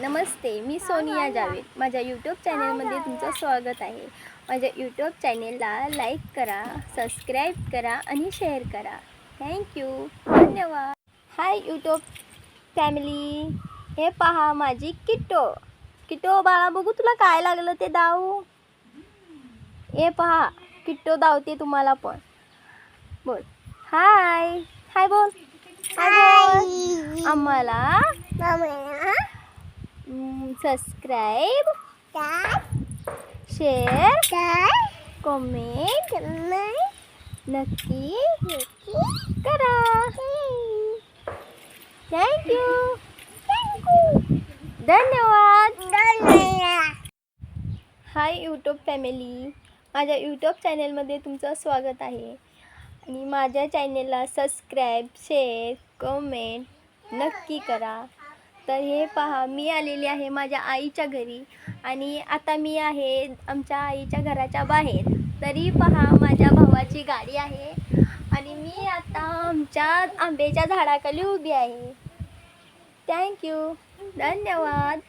नमस्ते मी सोनिया जावेद. माझ्या यूट्यूब चॅनलमध्ये तुमचं स्वागत आहे. माझ्या यूट्यूब चॅनेलला लाईक करा सबस्क्राईब करा आणि शेअर करा. थँक्यू धन्यवाद. हाय यूट्यूब फॅमिली हे पहा माझी किट्टो किट्टो बाळा बघू तुला काय लागलं ते दाव हे पहा किट्टो दावते तुम्हाला पण. बोल. हाय हाय बोल. हाय बोल आम्हाला सबस्क्राईब शेअर कमेंट नक्की करा थँक्यू धन्यवाद. हाय यूट्यूब फॅमिली माझ्या यूट्यूब चॅनलमध्ये तुमचं स्वागत आहे. आणि माझ्या चॅनेलला सबस्क्राईब शेअर कमेंट नक्की करा. तर हे पहा मी आलेली आहे माझ्या आईच्या घरी आणि आता मी आहे आमच्या आईच्या घराच्या बाहेर. तरी पहा माझ्या भावाची गाडी आहे आणि मी आता आमच्या आंब्याच्या झाडाखाली उभी आहे. थँक्यू धन्यवाद.